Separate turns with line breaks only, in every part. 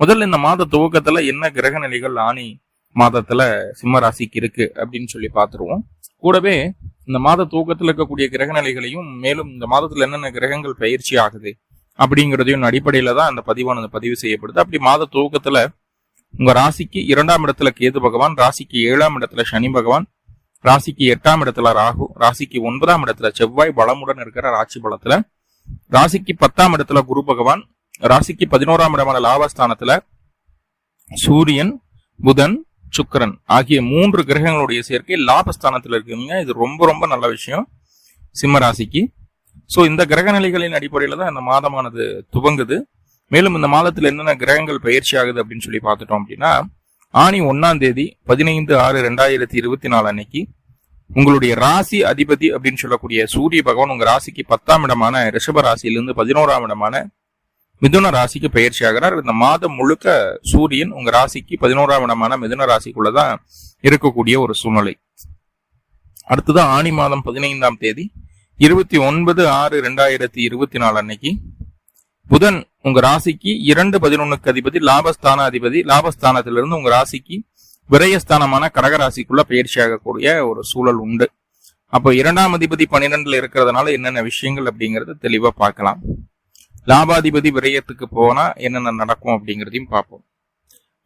முதல்ல இந்த மாத துவக்கத்துல என்ன கிரக நிலைகள் ஆணி மாதத்துல சிம்ம ராசிக்கு இருக்கு அப்படின்னு சொல்லி பார்த்துருவோம். கூடவே இந்த மாத துவக்கத்துல இருக்கக்கூடிய கிரக நிலைகளையும் மேலும் இந்த மாதத்துல என்னென்ன கிரகங்கள் பயிற்சி ஆகுது அப்படிங்கிறதையும் அடிப்படையில தான் அந்த பதிவானது பதிவு செய்யப்படுது. அப்படி மாத துவக்கத்துல உங்க ராசிக்கு இரண்டாம் இடத்துல கேது பகவான் ராசிக்கு ஏழாம் இடத்துல சனி பகவான் ராசிக்கு எட்டாம் இடத்துல ராகு ராசிக்கு ஒன்பதாம் இடத்துல செவ்வாய் பலமுடன் இருக்கிற ராசி பலத்துல ராசிக்கு பத்தாம் இடத்துல குரு பகவான் ராசிக்கு பதினோராம் இடமான லாபஸ்தானத்துல சூரியன் புதன் சுக்கரன் ஆகிய மூன்று கிரகங்களுடைய சேர்க்கை லாபஸ்தானத்தில் இருக்குங்க இது ரொம்ப ரொம்ப நல்ல விஷயம். சிம்ம ராசிக்கு. ஸோ இந்த கிரக நிலைகளின் அடிப்படையில் தான் இந்த மாதமானது துவங்குது. மேலும் இந்த மாதத்தில் என்னென்ன கிரகங்கள் பயிற்சி ஆகுது அப்படின்னு சொல்லி பார்த்துட்டோம் அப்படின்னா ஆணி ஒன்னாம் தேதி பதினைந்து ஆறு ரெண்டாயிரத்தி இருபத்தி நாலு அன்னைக்கு உங்களுடைய ராசி அதிபதி அப்படின்னு சொல்லக்கூடிய சூரிய பகவான் உங்க ராசிக்கு பத்தாம் இடமான ரிஷப ராசியிலிருந்து பதினோராம் இடமான மிதுன ராசிக்கு பயிற்சி ஆகிறார். இந்த மாதம் முழுக்க சூரியன் உங்க ராசிக்கு பதினோராம் இடமான மிதுன ராசிக்குள்ளதான் இருக்கக்கூடிய ஒரு சூழ்நிலை. அடுத்தது ஆணி மாதம் பதினைந்தாம் தேதி இருபத்தி ஒன்பது ஆறு ரெண்டாயிரத்தி இருபத்தி நாலு அன்னைக்கு. புதன் உங்க ராசிக்கு இரண்டு பதினொன்னுக்கு அதிபதி லாபஸ்தான அதிபதி லாபஸ்தானத்திலிருந்து உங்க ராசிக்கு விரயஸ்தானமான கடக ராசிக்குள்ள பயிற்சி ஆகக்கூடிய ஒரு சூழல் உண்டு. அப்போ இரண்டாம் அதிபதி பன்னிரெண்டுல இருக்கிறதுனால என்னென்ன விஷயங்கள் அப்படிங்கறத தெளிவா பார்க்கலாம். லாபாதிபதி விரயத்துக்கு போனா என்னென்ன நடக்கும் அப்படிங்கிறதையும் பார்ப்போம்.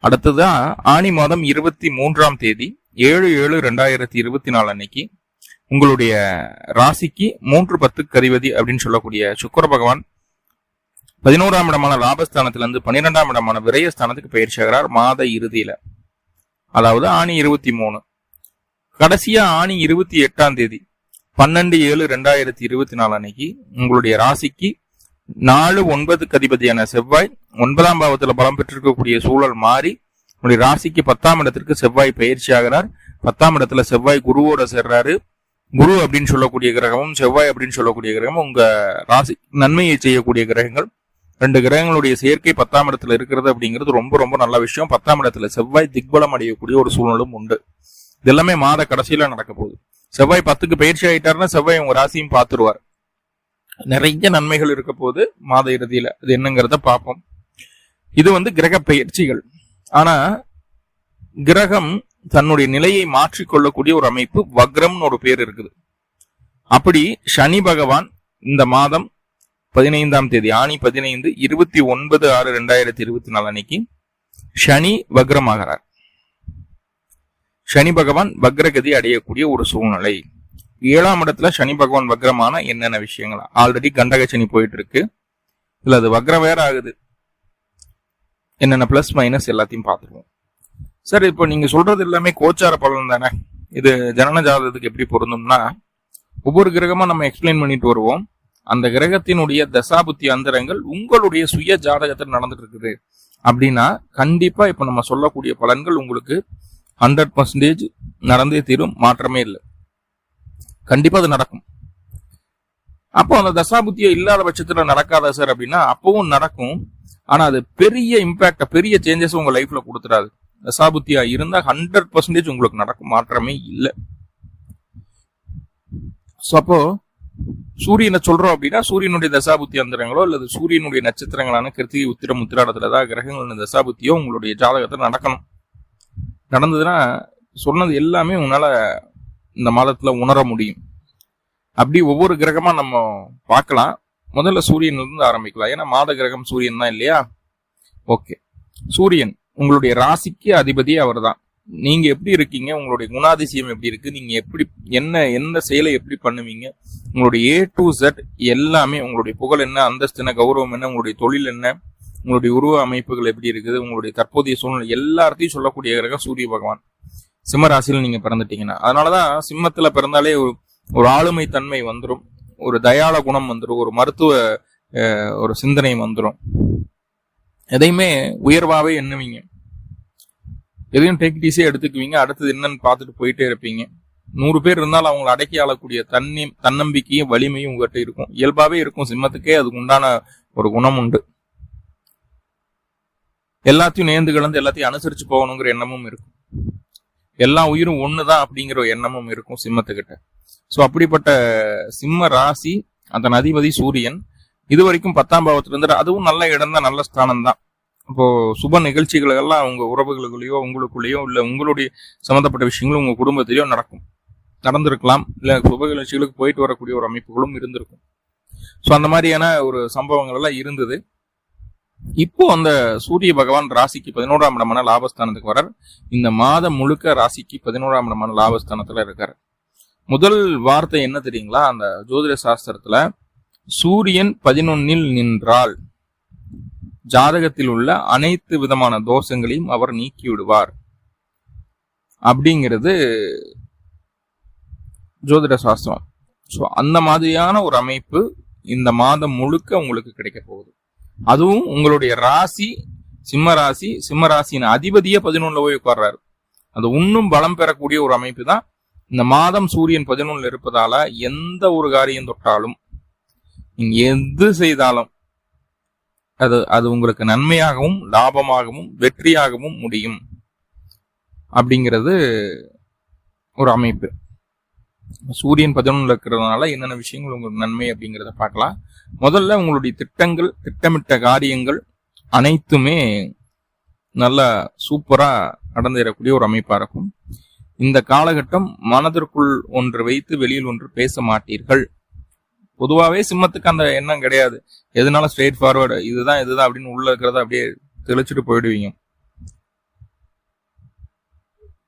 அடுத்ததான் ஆணி மாதம் இருபத்தி மூன்றாம் தேதி ஏழு ஏழு ரெண்டாயிரத்தி இருபத்தி நாலு அன்னைக்கு உங்களுடைய ராசிக்கு மூன்று பத்து கதிபதி அப்படின்னு சொல்லக்கூடிய சுக்கர பகவான் பதினோராம் இடமான லாபஸ்தானத்திலிருந்து பன்னிரெண்டாம் இடமான விரயஸ்தானத்துக்கு பயிற்சி ஆகிறார் மாத இறுதியில. அதாவது ஆணி இருபத்தி மூணு. கடைசியா ஆணி இருபத்தி எட்டாம் தேதி பன்னெண்டு ஏழு ரெண்டாயிரத்தி இருபத்தி நாலு அன்னைக்கு உங்களுடைய ராசிக்கு நாலு ஒன்பதுக்கு அதிபதியான செவ்வாய் ஒன்பதாம் பாவத்தில் பலம் பெற்றிருக்கக்கூடிய சூழல் மாறி உங்களுடைய ராசிக்கு பத்தாம் இடத்திற்கு செவ்வாய் பயிற்சி ஆகிறார். பத்தாம் இடத்துல செவ்வாய் குருவோட சேர்றாரு. குரு அப்படின்னு சொல்லக்கூடிய கிரகமும் செவ்வாய் அப்படின்னு சொல்லக்கூடிய கிரகமும் உங்க ராசி நன்மையை செய்யக்கூடிய கிரகங்கள். ரெண்டு கிரகங்களுடைய சேர்க்கை பத்தாம் இடத்துல இருக்கிறது அப்படிங்கிறது ரொம்ப ரொம்ப நல்ல விஷயம். பத்தாம் இடத்துல செவ்வாய் திக்பலம் அடையக்கூடிய ஒரு சூழலும் உண்டு. இது எல்லாமே மாத கடைசியில நடக்க போகுது. செவ்வாய் பத்துக்கு பயிற்சி ஆயிட்டாருன்னா செவ்வாய் உங்க ராசியும் பார்த்துருவார். நிறைய நன்மைகள் இருக்க போது மாத இறுதியில அது என்னங்கிறத பார்ப்போம். இது வந்து கிரக பயிற்சிகள். ஆனா கிரகம் தன்னுடைய நிலையை மாற்றிக்கொள்ளக்கூடிய ஒரு அமைப்பு வக்ரம்னு ஒரு பேர் இருக்குது. அப்படி சனி பகவான் இந்த மாதம் பதினைந்தாம் தேதி ஆணி பதினைந்து இருபத்தி ஒன்பது ஆறு ரெண்டாயிரத்தி இருபத்தி நாலு அன்னைக்கு சனி வக்ரமாகிறார். சனி பகவான் வக்ரகதி அடையக்கூடிய ஒரு சூழ்நிலை. ஏழாம் இடத்துல சனி பகவான் வக்ரமான என்னென்ன விஷயங்கள்? ஆல்ரெடி கண்டக சனி போயிட்டு இருக்கு இல்ல அது வக்ரம் வேற ஆகுது. என்னென்ன பிளஸ் மைனஸ் எல்லாத்தையும் பார்த்துருவோம். சார் இப்போ நீங்க சொல்றது எல்லாமே கோச்சார பலன் தானே? இது ஜனன ஜாதகத்துக்கு எப்படி பொருந்தும்னா ஒவ்வொரு கிரகமா நம்ம எக்ஸ்பிளைன் பண்ணிட்டு வருவோம். அந்த கிரகத்தினுடைய தசாபுத்தி அந்தரங்கள் உங்களுடைய சுய ஜாதகத்தில் நடந்துட்டு இருக்குது. அப்படின்னா கண்டிப்பா இப்ப நம்ம சொல்லக்கூடிய பலன்கள் உங்களுக்கு ஹண்ட்ரட் பர்சன்டேஜ் நடந்தே தீரும். மாற்றமே இல்லை. கண்டிப்பா அது நடக்கும். அப்போ அந்த தசாபுத்தியை இல்லாத பட்சத்துல நடக்காதா சார் அப்படின்னா அப்பவும் நடக்கும். ஆனா அது பெரிய இம்பாக்ட பெரிய சேஞ்சஸ் உங்க லைஃப்ல கொடுத்துடாது. தசாபுத்தியா இருந்தா ஹண்ட்ரட் பர்சன்டேஜ் உங்களுக்கு நடக்கும். மாற்றமே இல்லை. ஸோ அப்போ சூரியனை சொல்றோம் அப்படின்னா சூரியனுடைய தசாபுத்தி அந்தரங்களோ அல்லது சூரியனுடைய நட்சத்திரங்களான கிருத்திகை உத்திரம் உத்திராடத்துல தான் கிரகங்களின் தசாபுத்தியோ உங்களுடைய ஜாதகத்தில் நடக்கணும். நடந்ததுன்னா சொன்னது எல்லாமே உன்னால இந்த மாதத்துல உணர முடியும். அப்படி ஒவ்வொரு கிரகமா நம்ம பார்க்கலாம். முதல்ல சூரியன்ல இருந்து ஆரம்பிக்கலாம். ஏன்னா மாத கிரகம் சூரியன் தான் இல்லையா? ஓகே. சூரியன் உங்களுடைய ராசிக்கு அதிபதி அவர் தான் நீங்க எப்படி இருக்கீங்க? உங்களுடைய குணாதிசயம் எப்படி இருக்கு? நீங்க எப்படி என்ன எந்த செயலை எப்படி பண்ணுவீங்க? உங்களுடைய ஏ டு ஜெட் எல்லாமே உங்களுடைய புகழ் என்ன அந்தஸ்து என்ன கௌரவம் என்ன உங்களுடைய தொழில் என்ன உங்களுடைய உருவ அமைப்புகள் எப்படி இருக்குது உங்களுடைய தற்போதைய சூழ்நிலை எல்லாத்தையும் சொல்லக்கூடிய கிரகம் சூரிய பகவான். சிம்ம ராசியில் நீங்க பிறந்துட்டீங்கன்னா அதனாலதான் சிம்மத்துல பிறந்தாலே ஒரு ஒரு ஆளுமை தன்மை வந்துடும் ஒரு தயாள குணம் வந்துடும் ஒரு மருத்துவ ஒரு சிந்தனை வந்துடும் எதையுமே உயர்வாவே எண்ணுவீங்க. எதையும் டேக் எடுத்துக்குவீங்க. அடுத்தது என்னன்னு பார்த்துட்டு போயிட்டே இருப்பீங்க. நூறு பேர் இருந்தாலும் அவங்களை அடக்கி ஆளக்கூடிய தன்னி தன்னம்பிக்கையும் வலிமையும் உங்ககிட்ட இருக்கும். இயல்பாவே இருக்கும். சிம்மத்துக்கே அதுக்கு உண்டான ஒரு குணம் உண்டு. எல்லாத்தையும் நேர்ந்து கலந்து எல்லாத்தையும் அனுசரிச்சு போகணுங்கிற எண்ணமும் இருக்கும். எல்லா உயிரும் ஒண்ணுதான் அப்படிங்கிற ஒரு எண்ணமும் இருக்கும் சிம்மத்துக்கிட்ட. ஸோ அப்படிப்பட்ட சிம்ம ராசி அதன் அதிபதி சூரியன் இது வரைக்கும் பத்தாம் பாவத்துல இருந்து அதுவும் நல்ல இடம் தான் நல்ல ஸ்தானம் தான் இப்போ சுப நிகழ்ச்சிகளெல்லாம் உங்கள் உங்க உறவுகளுக்குள்ளேயோ உங்களுக்குள்ளேயோ இல்லை உங்களுடைய சம்மந்தப்பட்ட விஷயங்களும் உங்க குடும்பத்திலேயோ நடக்கும். நடந்திருக்கலாம் இல்லை சுப நிகழ்ச்சிகளுக்கு போயிட்டு வரக்கூடிய ஒரு அமைப்புகளும் இருந்திருக்கும். ஸோ அந்த மாதிரியான ஒரு சம்பவங்கள் எல்லாம் இருந்தது. இப்போ அந்த சூரிய பகவான் ராசிக்கு பதினோராம் இடமான லாபஸ்தானத்துக்கு வரார் இந்த மாதம் முழுக்க ராசிக்கு பதினோராம் இடமான லாபஸ்தானத்துல இருக்கார். முதல் வார்த்தை என்ன தெரியுங்களா? அந்த ஜோதிட சாஸ்திரத்துல சூரியன் பதினொன்னில் நின்றால் ஜாதகத்தில் உள்ள அனைத்து விதமான தோஷங்களையும் அவர் நீக்கி விடுவார். அப்படிங்கிறது ஜோதிட சாஸ்திரம். ஸோ அந்த மாதிரியான ஒரு அமைப்பு இந்த மாதம் முழுக்க உங்களுக்கு கிடைக்க போகுது. அதுவும் உங்களுடைய ராசி சிம்ம ராசி சிம்ம ராசியின் அதிபதியே பதினொன்னுல போய் உட்கார்றாரு. அது இன்னும் பலம் பெறக்கூடிய ஒரு அமைப்பு தான். இந்த மாதம் சூரியன் பதினொன்னுல இருப்பதால எந்த ஒரு காரியம் தொட்டாலும் நீங்க எது செய்தாலும் அது அது உங்களுக்கு நன்மையாகவும் லாபமாகவும் வெற்றியாகவும் முடியும். அப்படிங்கிறது ஒரு அமைப்பு. சூரியன் பதினொன்றுல இருக்கிறதுனால என்னென்ன விஷயங்கள் உங்களுக்கு நன்மை அப்படிங்கிறத பார்க்கலாம். முதல்ல உங்களுடைய திட்டங்கள் திட்டமிட்ட காரியங்கள் அனைத்துமே நல்லா சூப்பரா நடந்தேறக்கூடிய ஒரு அமைப்பா இருக்கும். இந்த காலகட்டம் மனதிற்குள் ஒன்று வைத்து வெளியில் ஒன்று பேச மாட்டீர்கள். பொதுவாகவே சிம்மத்துக்கு அந்த எண்ணம் கிடையாது. எதனால ஸ்ட்ரெயிட் ஃபார்வர்டு இதுதான் இதுதான் அப்படின்னு உள்ள இருக்கிறத அப்படியே தெளிச்சுட்டு போயிடுவீங்க.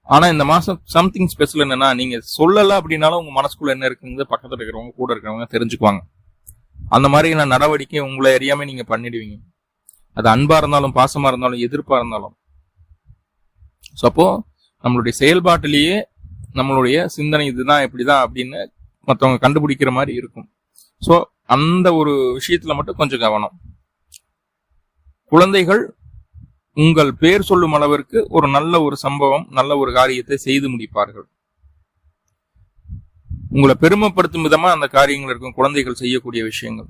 ஆனா இந்த மாசம் சம்திங் ஸ்பெஷல் என்னன்னா நீங்க சொல்லல அப்படின்னாலும் உங்க மனசுக்குள்ள என்ன இருக்குங்கிறது பக்கத்துல இருக்கிறவங்க கூட இருக்கிறவங்க தெரிஞ்சுக்குவாங்க. அந்த மாதிரியான நடவடிக்கை உங்களை அறியாம நீங்க பண்ணிடுவீங்க. அது அன்பா இருந்தாலும் பாசமா இருந்தாலும் எதிர்ப்பா இருந்தாலும். ஸோ அப்போ நம்மளுடைய செயல்பாட்டிலேயே நம்மளுடைய சிந்தனை இதுதான் இப்படிதான் அப்படின்னு மற்றவங்க கண்டுபிடிக்கிற மாதிரி இருக்கும். ஸோ அந்த ஒரு விஷயத்துல மட்டும் கொஞ்சம் கவனம். குழந்தைகள் உங்கள் பேர் சொல்லும் அளவிற்கு ஒரு நல்ல ஒரு சம்பவம் நல்ல ஒரு காரியத்தை செய்து முடிப்பார்கள். உங்களை பெருமைப்படுத்தும் விதமா அந்த காரியங்கள் இருக்கும். குழந்தைகள் செய்யக்கூடிய விஷயங்கள்.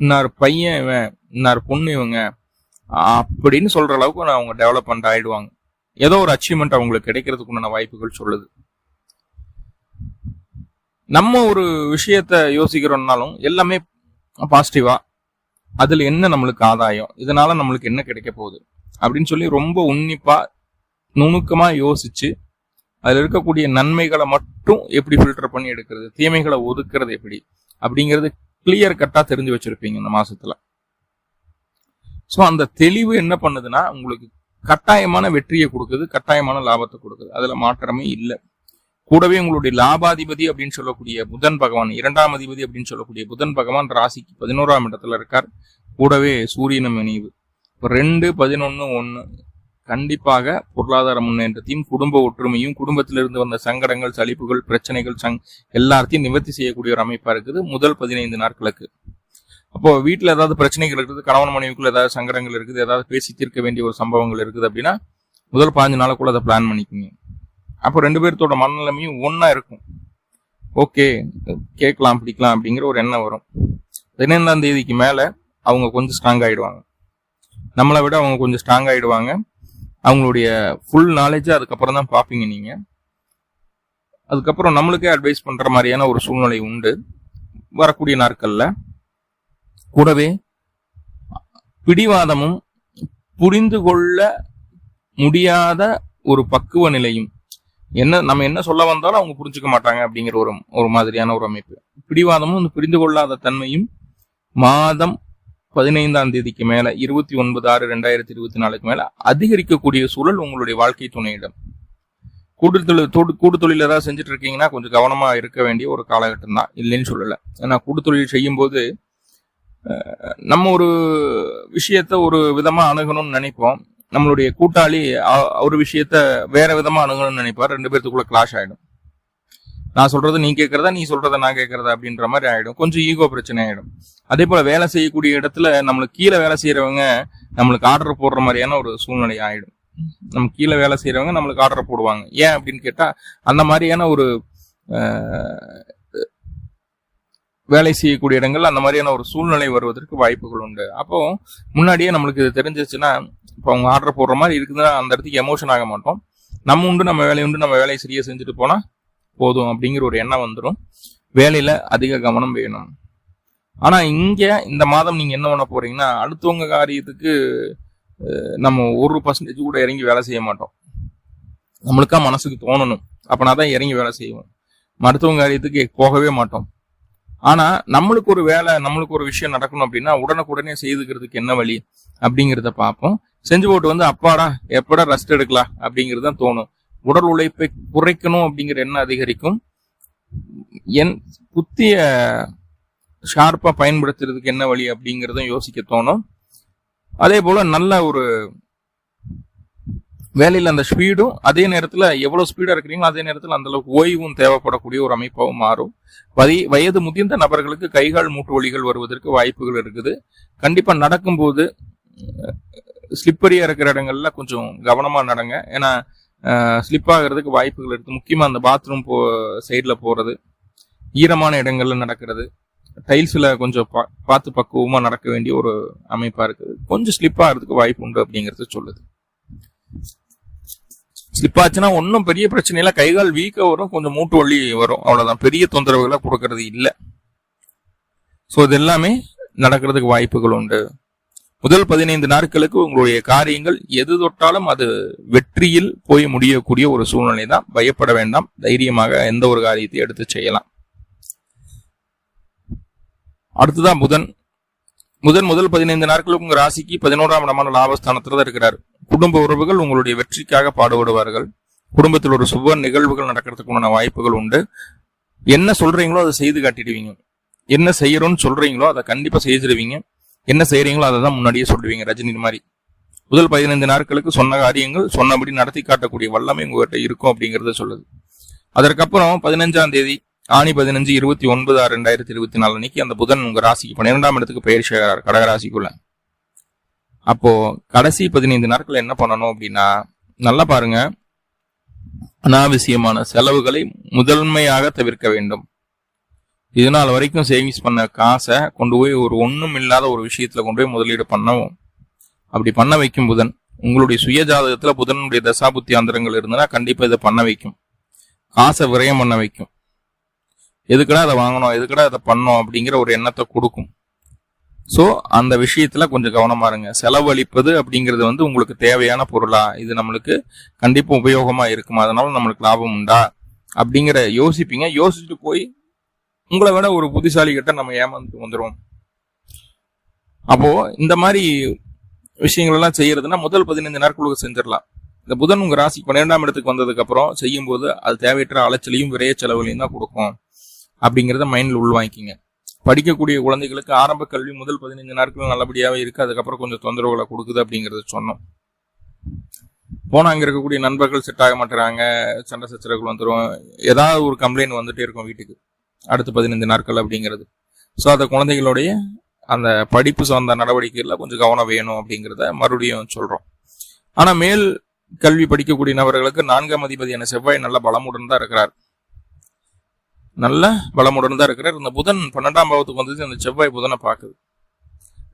இன்னார் பையன் இவன் இன்னார் பொண்ணு இவங்க அப்படின்னு சொல்ற அளவுக்கு அவங்க டெவலப்மெண்ட் ஆயிடுவாங்க. ஏதோ ஒரு அச்சீவ்மெண்ட் அவங்களுக்கு கிடைக்கிறதுக்கு உண்டான வாய்ப்புகள் சொல்லுது. நம்ம ஒரு விஷயத்த யோசிக்கிறோம்னாலும் எல்லாமே பாசிட்டிவா அதுல என்ன நம்மளுக்கு ஆதாயம் இதனால நம்மளுக்கு என்ன கிடைக்க போகுது அப்படின்னு சொல்லி ரொம்ப உன்னிப்பா நுணுக்கமா யோசிச்சு அதுல இருக்கக்கூடிய நன்மைகளை மட்டும் எப்படி ஃபில்டர் பண்ணி எடுக்கிறது? தீமைகளை ஒதுக்குறது எப்படி? அப்படிங்கிறது கிளியர் கட்டா தெரிஞ்சு வச்சிருப்பீங்க இந்த மாசத்துல. ஸோ அந்த தெளிவு என்ன பண்ணுதுன்னா உங்களுக்கு கட்டாயமான வெற்றியை கொடுக்குது கட்டாயமான லாபத்தை கொடுக்குது. அதுல மாற்றமே இல்லை. கூடவே உங்களுடைய லாபாதிபதி அப்படின்னு சொல்லக்கூடிய புதன் பகவான் இரண்டாம் அதிபதி அப்படின்னு சொல்லக்கூடிய புதன் பகவான் ராசிக்கு பதினோராம் இடத்துல இருக்கார். கூடவே சூரியனும் இணைவு. ரெண்டு பதினொன்னு ஒன்னு கண்டிப்பாக பொருளாதார முன்னேற்றத்தையும் குடும்ப ஒற்றுமையும் குடும்பத்திலிருந்து வந்த சங்கடங்கள் சலிப்புகள் பிரச்சனைகள் சங் எல்லாத்தையும் நிவர்த்தி செய்யக்கூடிய ஒரு அமைப்பா இருக்குது. முதல் பதினைந்து நாட்களுக்கு. அப்போ வீட்டில் ஏதாவது பிரச்சனைகள் இருக்குது கணவன் மனைவிக்குள்ள ஏதாவது சங்கடங்கள் இருக்குது ஏதாவது பேசி தீர்க்க வேண்டிய ஒரு சம்பவங்கள் இருக்குது அப்படின்னா முதல் பாஞ்சு நாளுக்குள்ள அதை பிளான் பண்ணிக்கோங்க. அப்போ ரெண்டு பேர்த்தோட மனநிலைமையும் ஒன்றா இருக்கும். ஓகே கேட்கலாம் பிடிக்கலாம் அப்படிங்கிற ஒரு எண்ணம் வரும். பதினைந்தாம் தேதிக்கு மேலே அவங்க கொஞ்சம் ஸ்ட்ராங் ஆகிடுவாங்க நம்மளை விட அவங்க கொஞ்சம் ஸ்ட்ராங் ஆகிடுவாங்க அவங்களுடைய ஃபுல் நாலேஜை அதுக்கப்புறம் தான் பார்ப்பீங்க நீங்கள் அதுக்கப்புறம் நம்மளுக்கே அட்வைஸ் பண்ணுற மாதிரியான ஒரு சூழ்நிலை உண்டு. வரக்கூடிய நாட்களில் கூடவே பிடிவாதமும் புரிந்து கொள்ள முடியாத ஒரு பக்குவ நிலையும். என்ன நம்ம என்ன சொல்ல வந்தாலும் அவங்க புரிஞ்சுக்க மாட்டாங்க அப்படிங்கிற ஒரு ஒரு மாதிரியான ஒரு அமைப்பு. பிடிவாதமும் இந்த புரிந்து கொள்ளாத தன்மையும் மாதம் பதினைந்தாம் தேதிக்கு மேல இருபத்தி ஒன்பது ஆறு ரெண்டாயிரத்தி இருபத்தி நாலுக்கு மேல அதிகரிக்கக்கூடிய சூழல் உங்களுடைய வாழ்க்கை துணையிடம். கூட்டு தொழில் கூட்டு தொழில் ஏதாவது செஞ்சுட்டு இருக்கீங்கன்னா கொஞ்சம் கவனமா இருக்க வேண்டிய ஒரு காலகட்டம் தான். இல்லைன்னு சொல்லலை. ஏன்னா கூட்டு தொழில் செய்யும் போது நம்ம ஒரு விஷயத்த ஒரு விதமா அணுகணும்னு நினைப்போம். நம்மளுடைய கூட்டாளி ஒரு விஷயத்த வேற விதமா அணுகணும்னு நினைப்பார். ரெண்டு பேர்த்துக்குள்ள கிளாஷ் ஆயிடும். நான் சொல்றது நீ கேட்கறதா நீ சொல்றத நான் கேட்கறதா அப்படின்ற மாதிரி ஆயிடும். கொஞ்சம் ஈகோ பிரச்சனை ஆயிடும். அதே போல வேலை செய்யக்கூடிய இடத்துல நம்மளுக்கு கீழே வேலை செய்யறவங்க நம்மளுக்கு ஆர்டர் போடுற மாதிரியான ஒரு சூழ்நிலை ஆயிடும். நம்ம கீழே வேலை செய்யறவங்க நம்மளுக்கு ஆர்டர் போடுவாங்க. ஏன் அப்படின்னு கேட்டா அந்த மாதிரியான ஒரு வேலை செய்யக்கூடிய இடங்கள் அந்த மாதிரியான ஒரு சூழ்நிலை வருவதற்கு வாய்ப்புகள் உண்டு. அப்போ முன்னாடியே நம்மளுக்கு இது தெரிஞ்சிச்சுன்னா இப்போ அவங்க ஆர்டர் போடுற மாதிரி இருக்குதுன்னா அந்த இடத்துக்கு எமோஷன் ஆக மாட்டோம். நம்ம உண்டு நம்ம வேலை உண்டு நம்ம வேலையை சரியா செஞ்சுட்டு போனா போதும் அப்படிங்கிற ஒரு எண்ணம் வந்துடும் வேலையில அதிக கவனம் வேணும். ஆனா இங்க இந்த மாதம் நீங்க என்ன பண்ண போறீங்கன்னா அடுத்தவங்க காரியத்துக்கு நம்ம ஒரு பர்சன்டேஜ் கூட இறங்கி வேலை செய்ய மாட்டோம். நம்மளுக்கா மனசுக்கு தோணணும். அப்பனா தான் இறங்கி வேலை செய்வோம். மருத்துவ காரியத்துக்கு போகவே மாட்டோம். ஆனா நம்மளுக்கு ஒரு வேலை நம்மளுக்கு ஒரு விஷயம் நடக்கணும் அப்படின்னா உடனுக்குடனே செய்துக்கிறதுக்கு என்ன வழி? அப்படிங்கிறத பார்ப்போம். செஞ்சு போட்டு வந்து அப்பாடா எப்படா ரெஸ்ட் எடுக்கலாம்? அப்படிங்கிறது தான் தோணும். உடல் உழைப்பை குறைக்கணும் அப்படிங்கிற எண்ணம் அதிகரிக்கும். என் புத்திய ஷார்ப்பாக பயன்படுத்துறதுக்கு என்ன வழி அப்படிங்கிறதும் யோசிக்க தோணும். அதே போல நல்ல ஒரு வேலையில் அந்த ஸ்பீடும் அதே நேரத்தில் எவ்வளோ ஸ்பீடாக இருக்கிறீங்களோ அதே நேரத்தில் அந்தளவுக்கு ஓய்வும் தேவைப்படக்கூடிய ஒரு அமைப்பாகவும் மாறும். வய வயது முதிர்ந்த நபர்களுக்கு கைகால் மூட்டு வலிகள் வருவதற்கு வாய்ப்புகள் இருக்குது. கண்டிப்பாக நடக்கும்போது ஸ்லிப்பரியாக இருக்கிற இடங்கள்ல கொஞ்சம் கவனமாக நடங்க. ஏன்னா ஸ்லிப் ஆகிறதுக்கு வாய்ப்புகள் இருக்குது முக்கியமாக அந்த பாத்ரூம் போ சைடில் போகிறது ஈரமான இடங்களில் நடக்கிறது டைல்ஸில் கொஞ்சம் பா பார்த்து பக்குவமாக நடக்க வேண்டிய ஒரு அமைப்பாக இருக்குது. கொஞ்சம் ஸ்லிப் ஆகிறதுக்கு வாய்ப்பு உண்டு அப்படிங்கிறது சொல்லுது. ஸ்லிப் ஆச்சுன்னா ஒன்றும் பெரிய பிரச்சனை இல்லை. கைகால் வீக்க வரும் கொஞ்சம் மூட்டு வலி வரும். அவ்வளோதான் பெரிய தொந்தரவுகளை கொடுக்கறது இல்லை. ஸோ இது எல்லாமே நடக்கிறதுக்கு வாய்ப்புகள் உண்டு. முதல் பதினைந்து நாட்களுக்கு உங்களுடைய காரியங்கள் எது தொட்டாலும் அது வெற்றியில் போய் முடியக்கூடிய ஒரு சூழ்நிலை தான் பயப்பட வேண்டாம். தைரியமாக எந்த ஒரு காரியத்தை எடுத்து செய்யலாம். அடுத்துதான் புதன். முதன் முதல் பதினைந்து நாட்களுக்கு உங்க ராசிக்கு பதினோராம் இடமான லாபஸ்தானத்தில் தான் இருக்கிறார். குடும்ப உறவுகள் உங்களுடைய வெற்றிக்காக பாடுபடுவார்கள். குடும்பத்தில் ஒரு சுப நிகழ்வுகள் நடக்கிறதுக்கு உண்டான வாய்ப்புகள் உண்டு. என்ன சொல்றீங்களோ அதை செய்து காட்டிடுவீங்க. என்ன செய்யறோம்னு சொல்றீங்களோ அதை கண்டிப்பா செய்திருவீங்க. என்ன செய்யறீங்களோ அதை தான் முன்னாடியே சொல்லுவீங்க ரஜினி மாதிரி. முதல் பதினைந்து நாட்களுக்கு சொன்ன காரியங்கள் சொன்னபடி நடத்தி காட்டக்கூடிய வல்லமை உங்ககிட்ட இருக்கும் அப்படிங்கிறத சொல்லுது. அதற்கப்புறம் பதினஞ்சாம் தேதி ஆணி பதினஞ்சு இருபத்தி ஒன்பது ஆறு ரெண்டாயிரத்தி இருபத்தி நாலு அன்னைக்கு அந்த புதன் உங்க ராசிக்கு பன்னிரெண்டாம் இடத்துக்கு பெயர் ஆகிறார் கடகராசிக்குள்ள அப்போ கடைசி பதினைந்து நாட்கள் என்ன பண்ணணும் அப்படின்னா நல்லா பாருங்க. அனாவசியமான செலவுகளை முதன்மையாக தவிர்க்க வேண்டும். இது நாள் வரைக்கும் சேவிங்ஸ் பண்ண காசை கொண்டு போய் ஒரு ஒன்றும் இல்லாத ஒரு விஷயத்தில் கொண்டு போய் முதலீடு பண்ணவும். அப்படி பண்ண வைக்கும் புதன் உங்களுடைய சுய ஜாதகத்தில் புதனுடைய தசாபுத்தி அந்தரங்கள் இருந்ததுன்னா கண்டிப்பாக இதை பண்ண வைக்கும். காசை விரயம் பண்ண வைக்கும். எதுக்கடா அதை வாங்கணும் எதுக்கடா அதை பண்ணோம் அப்படிங்கிற ஒரு எண்ணத்தை கொடுக்கும். ஸோ அந்த விஷயத்தில் கொஞ்சம் கவனமா இருங்க. செலவழிப்பது அப்படிங்கிறது வந்து உங்களுக்கு தேவையான பொருளா? இது நம்மளுக்கு கண்டிப்பாக உபயோகமாக இருக்குமா? அதனால நம்மளுக்கு லாபம் உண்டா? அப்படிங்கிற யோசிப்பீங்க. யோசிச்சுட்டு போய் உங்களை விட ஒரு புத்திசாலி கிட்ட நம்ம ஏமாந்து வந்துடும் அப்போ இந்த மாதிரி விஷயங்கள் எல்லாம் செய்யறதுன்னா முதல் பதினைந்து நாட்களுக்கு செஞ்சிடலாம். இந்த புதன் உங்க ராசி பன்னிரெண்டாம் இடத்துக்கு வந்ததுக்கு அப்புறம் செய்யும் போது அது தேவையற்ற அலைச்சலையும் விரைய செலவுலையும் தான் கொடுக்கும். அப்படிங்கிறத மைண்ட்ல உள்வாங்கிக்கிங்க. படிக்கக்கூடிய குழந்தைகளுக்கு ஆரம்ப கல்வி முதல் பதினைந்து நாட்கள் நல்லபடியாவே இருக்கு. அதுக்கப்புறம் கொஞ்சம் தொந்தரவுகளை கொடுக்குது அப்படிங்கறத சொன்னோம். போனா அங்க இருக்கக்கூடிய நண்பர்கள் செட் ஆக மாட்டேறாங்க. சண்டை சச்சரவுகள் வந்துடும் ஏதாவது ஒரு கம்ப்ளைண்ட் வந்துட்டே இருக்கும் வீட்டுக்கு. அடுத்த பதினைந்து நாட்கள் அப்படிங்கிறது. ஸோ அந்த குழந்தைகளுடைய அந்த படிப்பு சார்ந்த நடவடிக்கைகளில் கொஞ்சம் கவனம் வேணும் அப்படிங்கிறத மறுபடியும் சொல்றோம். ஆனா மேல் கல்வி படிக்கக்கூடிய நபர்களுக்கு நான்காம் அதிபதியான செவ்வாய் நல்ல பலமுடன் தான் இருக்கிறார். நல்ல பலமுடன் தான் இருக்கிறார். இந்த புதன் பன்னெண்டாம் பாவத்துக்கு வந்தது அந்த செவ்வாய் புதனை பார்க்குது.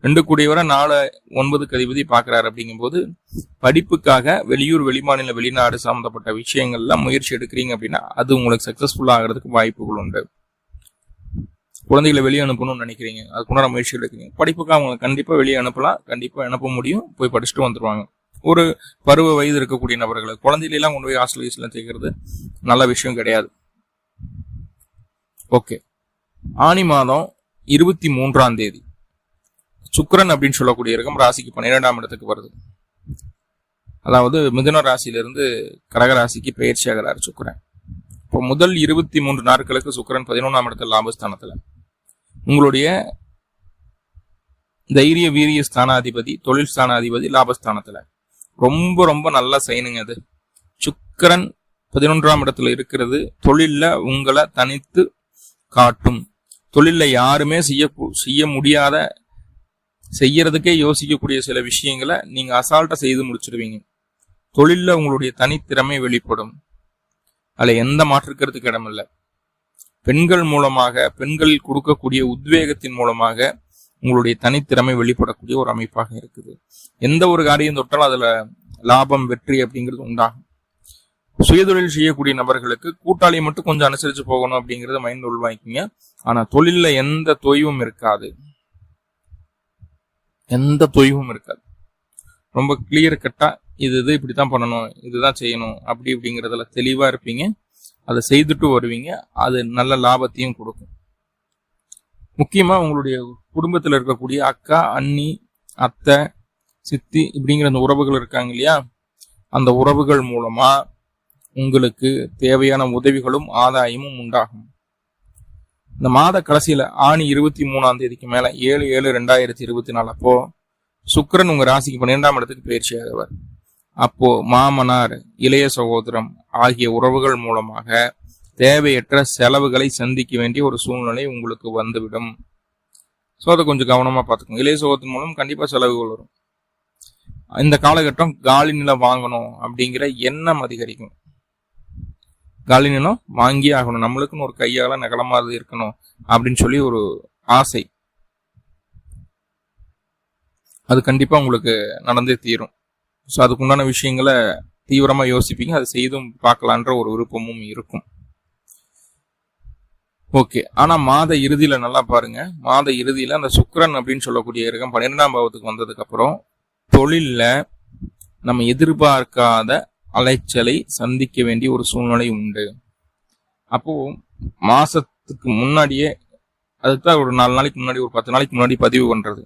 ரெண்டு கூடியவரை நாலு ஒன்பதுக்கு அதிபதி பார்க்குறாரு அப்படிங்கும்போது படிப்புக்காக வெளியூர் வெளிமாநில வெளிநாடு சம்மந்தப்பட்ட விஷயங்கள்ல முயற்சி எடுக்கிறீங்க அப்படின்னா அது உங்களுக்கு சக்ஸஸ்ஃபுல் ஆகிறதுக்கு வாய்ப்புகள் உண்டு. குழந்தைகளை வெளியே அனுப்பணும்னு நினைக்கிறீங்க. அதுக்குண்டான முயற்சிகள் இருக்கிறீங்க படிப்புக்கு அவங்க கண்டிப்பாக வெளியே அனுப்பலாம். கண்டிப்பாக அனுப்ப முடியும். போய் படிச்சுட்டு வந்துடுவாங்க ஒரு பருவ வயது இருக்கக்கூடிய நபர்களை குழந்தைகளெல்லாம் கொண்டு போய் ஹாஸ்டல் வீஸ்ல சேர்க்கறது நல்ல விஷயம் கிடையாது. ஓகே. ஆனி மாதம் இருபத்தி மூன்றாம் தேதி. சுக்கிரன் அப்படின்னு சொல்லக்கூடிய இருக்கும் ராசிக்கு பன்னிரெண்டாம் இடத்துக்கு வருது. அதாவது மிதுன ராசியிலிருந்து கடக ராசிக்கு பயிற்சி ஆகிறார் சுக்கிரன். இப்போ முதல் இருபத்தி மூன்று நாட்களுக்கு சுக்கரன் பதினொன்றாம் இடத்துல லாபஸ்தானத்தில். உங்களுடைய தைரிய வீரிய ஸ்தானாதிபதி தொழில் ஸ்தானாதிபதி லாபஸ்தானத்துல. ரொம்ப ரொம்ப நல்ல செய்யணுங்க அது. சுக்கிரன் பதினொன்றாம் இடத்துல இருக்கிறது. தொழில்ல உங்களை தனித்து காட்டும். தொழில்ல யாருமே செய்ய செய்ய முடியாத செய்யறதுக்கே யோசிக்கக்கூடிய சில விஷயங்களை நீங்க அசால்ட்டா செய்து முடிச்சிடுவீங்க. தொழில்ல உங்களுடைய தனித்திறமை வெளிப்படும். அதுல எந்த மாற்றுக்கிறதுக்கு இடமில்லை. பெண்கள் மூலமாக பெண்கள் கொடுக்கக்கூடிய உத்வேகத்தின் மூலமாக உங்களுடைய தனித்திறமை வெளிப்படக்கூடிய ஒரு அமைப்பாக இருக்குது. எந்த ஒரு காரியம் தொட்டாலும் அதுல லாபம் வெற்றி அப்படிங்கிறது உண்டாகும். சுயதொழில் செய்யக்கூடிய நபர்களுக்கு கூட்டாளி மட்டும் கொஞ்சம் அனுசரிச்சு போகணும் அப்படிங்கறத மைண்ட் உள்வாங்கிக்கிங்க. ஆனா தொழில்ல எந்த தொய்வும் இருக்காது. எந்த தொய்வும் இருக்காது. ரொம்ப கிளியர் கட்டா இது இது இப்படி தான் பண்ணணும் இதுதான் செய்யணும் அப்படி இப்படிங்கிறதுல தெளிவா இருப்பீங்க. அதை செய்துட்டு வருவீங்க அது நல்ல லாபத்தையும் கொடுக்கும். முக்கியமா உங்களுடைய குடும்பத்தில் இருக்கக்கூடிய அக்கா அண்ணி அத்தை சித்தி இப்படிங்கிற அந்த உறவுகள் இருக்காங்க இல்லையா? அந்த உறவுகள் மூலமா உங்களுக்கு தேவையான உதவிகளும் ஆதாயமும் உண்டாகும். இந்த மாத கடைசியில் ஆணி இருபத்தி மூணாம் தேதிக்கு மேல ஏழு ஏழு ரெண்டாயிரத்தி இருபத்தி நாலு அப்போ சுக்கரன் உங்க ராசிக்கு பன்னிரெண்டாம் இடத்துக்கு பயிற்சி அப்போ மாமனார் இளைய சகோதரம் ஆகிய உறவுகள் மூலமாக தேவையற்ற செலவுகளை சந்திக்க வேண்டிய ஒரு சூழ்நிலை உங்களுக்கு வந்துவிடும். ஸோ அதை கொஞ்சம் கவனமாக பார்த்துக்கோங்க. இளைய சகோதரன் மூலம் கண்டிப்பாக செலவுகள் வரும். இந்த காலகட்டம் காலி நிலம் வாங்கணும் அப்படிங்கிற எண்ணம் அதிகரிக்கும். காலி நிலம் வாங்கி ஆகணும். நம்மளுக்குன்னு ஒரு கையால நகலமாவது இருக்கணும் அப்படின்னு சொல்லி ஒரு ஆசை. அது கண்டிப்பா உங்களுக்கு நடந்தே தீரும். ஸோ அதுக்குண்டான விஷயங்களை தீவிரமாக யோசிப்பீங்க. அதை செய்தும் பார்க்கலான்ற ஒரு விருப்பமும் இருக்கும். ஓகே ஆனா மாத இறுதியில நல்லா பாருங்க. மாத இறுதியில அந்த சுக்ரன் அப்படின்னு சொல்லக்கூடிய இருக்கம் பன்னிரெண்டாம் பாவத்துக்கு வந்ததுக்கப்புறம் தொழிலில் தொழில்ல நம்ம எதிர்பார்க்காத அலைச்சலை சந்திக்க வேண்டிய ஒரு சூழ்நிலை உண்டு. அப்போது மாசத்துக்கு முன்னாடியே அதுதான் ஒரு நாலு நாளைக்கு முன்னாடி ஒரு பத்து நாளைக்கு முன்னாடி பதிவு பண்ணுறது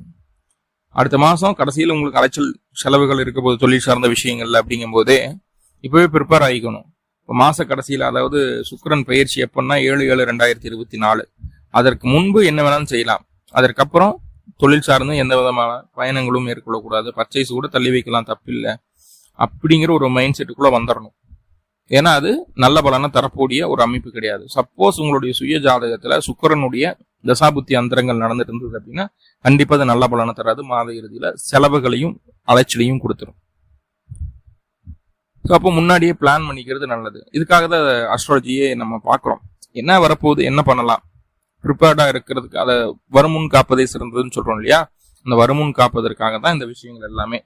அடுத்த மாதம் கடைசியில் உங்களுக்கு அலைச்சல் செலவுகள் இருக்க போது தொழில் சார்ந்த விஷயங்கள்ல அப்படிங்கும் போதே ப்ரிப்பேர் ஆகிக்கணும். இப்போ மாத கடைசியில் அதாவது சுக்கரன் பயிற்சி எப்போன்னா ஏழு ஏழு ரெண்டாயிரத்தி இருபத்தி நாலு. அதற்கு முன்பு என்ன வேணாலும் செய்யலாம். அதற்கப்புறம் தொழில் சார்ந்து எந்த விதமான பயணங்களும் மேற்கொள்ளக்கூடாது. பர்ச்சேஸ் கூட தள்ளி வைக்கலாம் தப்பில்லை. அப்படிங்கிற ஒரு மைண்ட் செட்டுக்குள்ளே வந்துடணும் ஏன்னா அது நல்ல பலனை தரக்கூடிய ஒரு அமைப்பு கிடையாது. சப்போஸ் உங்களுடைய சுய ஜாதகத்தில் சுக்கிரனுடைய தசாபுத்தி அந்தரங்கள் நடந்துட்டு இருந்தது அப்படின்னா கண்டிப்பா அது நல்ல பலனை தராது. மாத இறுதியில செலவுகளையும் அலைச்சலையும் கொடுத்துரும். ஸோ அப்போ முன்னாடியே பிளான் பண்ணிக்கிறது நல்லது. இதுக்காக தான் அஸ்ட்ராலஜியே நம்ம பார்க்குறோம். என்ன வரப்போகுது என்ன பண்ணலாம்? ப்ரிப்பேர்டாக இருக்கிறதுக்கு அதை வருமுன் காப்பதே சிறந்ததுன்னு சொல்கிறோம் இல்லையா? அந்த வருமுன் காப்பதற்காக தான் இந்த விஷயங்கள் எல்லாமே.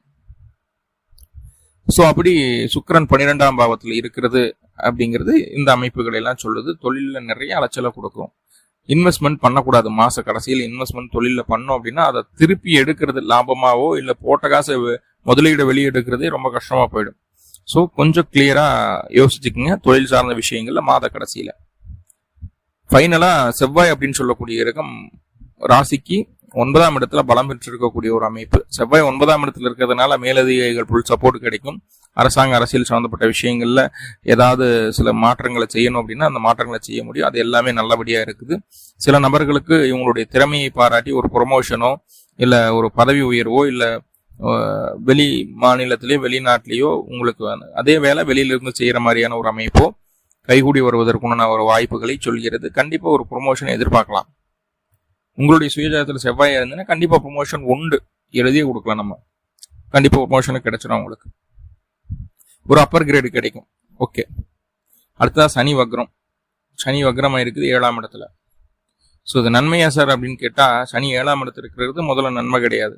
ஸோ அப்படி சுக்கிரன் பன்னிரெண்டாம் பாவத்தில் இருக்கிறது அப்படிங்கிறது இந்த அமைப்புகள் எல்லாம் சொல்லுது. தொழிலில் நிறைய அலைச்சலை கொடுக்கும். இன்வெஸ்ட்மெண்ட் பண்ணக்கூடாது. மாச கடைசியில் இன்வெஸ்ட்மெண்ட் தொழிலில் பண்ணோம் அப்படின்னா அதை திருப்பி எடுக்கிறது லாபமாவோ இல்லை போட்ட காசை முதலீடு வெளியே எடுக்கிறதே ரொம்ப கஷ்டமாக போயிடும். ஸோ கொஞ்சம் கிளியராக யோசிச்சுக்கோங்க. தொழில் சார்ந்த விஷயங்கள்ல மாத கடைசியில். ஃபைனலாக செவ்வாய் அப்படின்னு சொல்லக்கூடிய கிரகம் ராசிக்கு ஒன்பதாம் இடத்துல பலம் பெற்றிருக்கக்கூடிய ஒரு அமைப்பு. செவ்வாய் ஒன்பதாம் இடத்துல இருக்கிறதுனால மேலதிகாரிகள் ஃபுல் சப்போர்ட் கிடைக்கும். அரசாங்க அரசியல் சம்பந்தப்பட்ட விஷயங்கள்ல ஏதாவது சில மாற்றங்களை செய்யணும் அப்படின்னா அந்த மாற்றங்களை செய்ய முடியும். அது எல்லாமே நல்லபடியா இருக்குது. சில நபர்களுக்கு இவங்களுடைய திறமையை பாராட்டி ஒரு ப்ரொமோஷனோ இல்ல ஒரு பதவி உயர்வோ இல்ல வெளி மாநிலத்திலேயோ வெளிநாட்டிலேயோ உங்களுக்கு வந்து அதே வேலை வெளியில இருந்து செய்யற மாதிரியான ஒரு அமைப்போ கைகூடி வருவதற்குண்டான ஒரு வாய்ப்புகளை சொல்கிறது. கண்டிப்பா ஒரு ப்ரொமோஷனை எதிர்பார்க்கலாம். உங்களுடைய சுயஜாதத்தில் செவ்வாயாக இருந்ததுன்னா கண்டிப்பாக ப்ரொமோஷன் உண்டு. எழுதியே கொடுக்கலாம் நம்ம. கண்டிப்பாக ப்ரொமோஷனும் கிடைச்சிடும் உங்களுக்கு ஒரு அப்பர் கிரேடு கிடைக்கும். ஓகே அடுத்ததா சனி வக்ரம். சனி வக்ரமாக இருக்குது ஏழாம் இடத்துல. ஸோ இது நன்மையா சார் அப்படின்னு கேட்டால் சனி ஏழாம் இடத்துல இருக்கிறது முதல்ல நன்மை கிடையாது.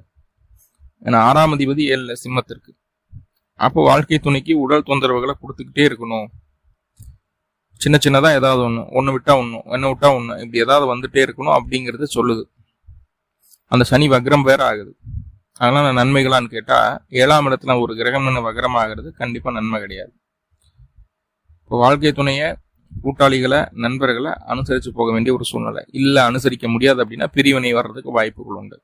ஏன்னா ஆறாம் அதிபதி ஏழில் சிம்மத்திற்கு. அப்போ வாழ்க்கை துணைக்கு உடல் தொந்தரவுகளை கொடுத்துக்கிட்டே இருக்கணும். சின்ன சின்னதாக ஏதாவது ஒன்று ஒன்று விட்டால் ஒன்று ஒன்று விட்டால் ஒன்று இப்படி ஏதாவது வந்துட்டே இருக்கணும் அப்படிங்கிறது சொல்லுது. அந்த சனி வக்ரம் வேற ஆகுது. அதனால நன்மைகளான்னு கேட்டால் ஏழாம் இடத்துல ஒரு கிரகம்னு வக்ரம் ஆகிறது கண்டிப்பாக நன்மை கிடையாது. இப்போ வாழ்க்கை துணையை கூட்டாளிகளை நண்பர்களை அனுசரித்து போக வேண்டிய ஒரு சூழ்நிலை. இல்லை அனுசரிக்க முடியாது அப்படின்னா பிரிவினை வர்றதுக்கு வாய்ப்புகள் உண்டு.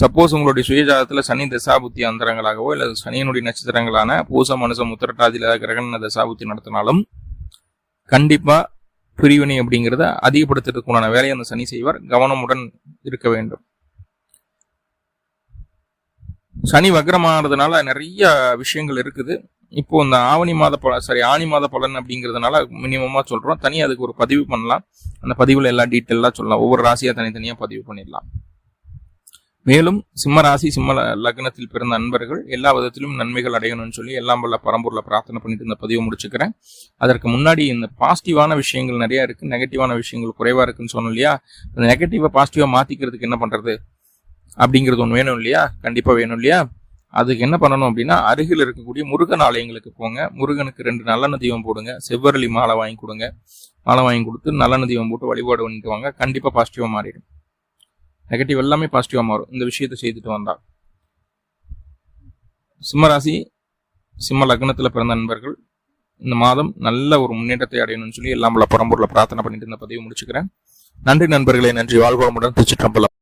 சப்போஸ் உங்களுடைய சுயஜாதத்தில் சனி தசாபுத்தி அந்தரங்களாகவோ இல்லை சனியினுடைய நட்சத்திரங்களான பூசம் மனுஷம் உத்திரட்டாதியில் கிரகண தசாபுத்தி நடத்தினாலும் கண்டிப்பா பிரிவினை அப்படிங்கிறத அதிகப்படுத்துறதுக்குண்டான வேலையை அந்த சனி செய்வார். கவனமுடன் இருக்க வேண்டும். சனி வக்ரமானதுனால நிறைய விஷயங்கள் இருக்குது. இப்போ இந்த ஆவணி மாத பலன் சாரி ஆணி மாத பலன் அப்படிங்கிறதுனால மினிமமா சொல்றோம். தனியாக அதுக்கு ஒரு பதிவு பண்ணலாம். அந்த பதிவுல எல்லா டீட்டெயிலா சொல்லலாம். ஒவ்வொரு ராசியாக தனித்தனியா பதிவு பண்ணிடலாம். மேலும் சிம்ம ராசி சிம்ம லக்னத்தில் பிறந்த நண்பர்கள் எல்லா விதத்திலும் நன்மைகள் அடையணும்னு சொல்லி எல்லாம் வல்ல பரம்பூர்ல பிரார்த்தனை பண்ணிட்டு இந்த பதிவை முடிச்சுக்கிறேன். அதற்கு முன்னாடி இந்த பாசிட்டிவான விஷயங்கள் நிறைய இருக்கு நெகட்டிவான விஷயங்கள் குறைவா இருக்குன்னு சொன்னோம் இல்லையா? அந்த நெகட்டிவா பாசிட்டிவா மாத்திக்கிறதுக்கு என்ன பண்றது? அப்படிங்கிறது ஒன்று வேணும் இல்லையா? கண்டிப்பா வேணும் இல்லையா? அதுக்கு என்ன பண்ணணும் அப்படின்னா அருகில் இருக்கக்கூடிய முருகன் ஆலயங்களுக்கு போங்க. முருகனுக்கு ரெண்டு நல்லெண்ணெய் தீபம் போடுங்க. செவ்வரளி மாலை வாங்கி கொடுங்க. மாலை வாங்கி கொடுத்து நல்லெண்ணெய் தீபம் போட்டு வழிபாடு பண்ணிட்டு வாங்க. கண்டிப்பா பாசிட்டிவா மாறிடும். நெகட்டிவ் எல்லாமே பாசிட்டிவாக மாறும். இந்த விஷயத்தை செய்துட்டு வந்தா. சிம்மராசி சிம்ம லக்னத்துல பிறந்த நண்பர்கள் இந்த மாதம் நல்ல ஒரு முன்னேற்றத்தை அடையணும்னு சொல்லி எல்லாம் பரம்பூரில் பிரார்த்தனை பண்ணிட்டு இந்த பதிவு முடிச்சுக்கிறேன். நன்றி நண்பர்களே நன்றி. வாழ்வோமுடன் திருச்சிற்றம்பலம்.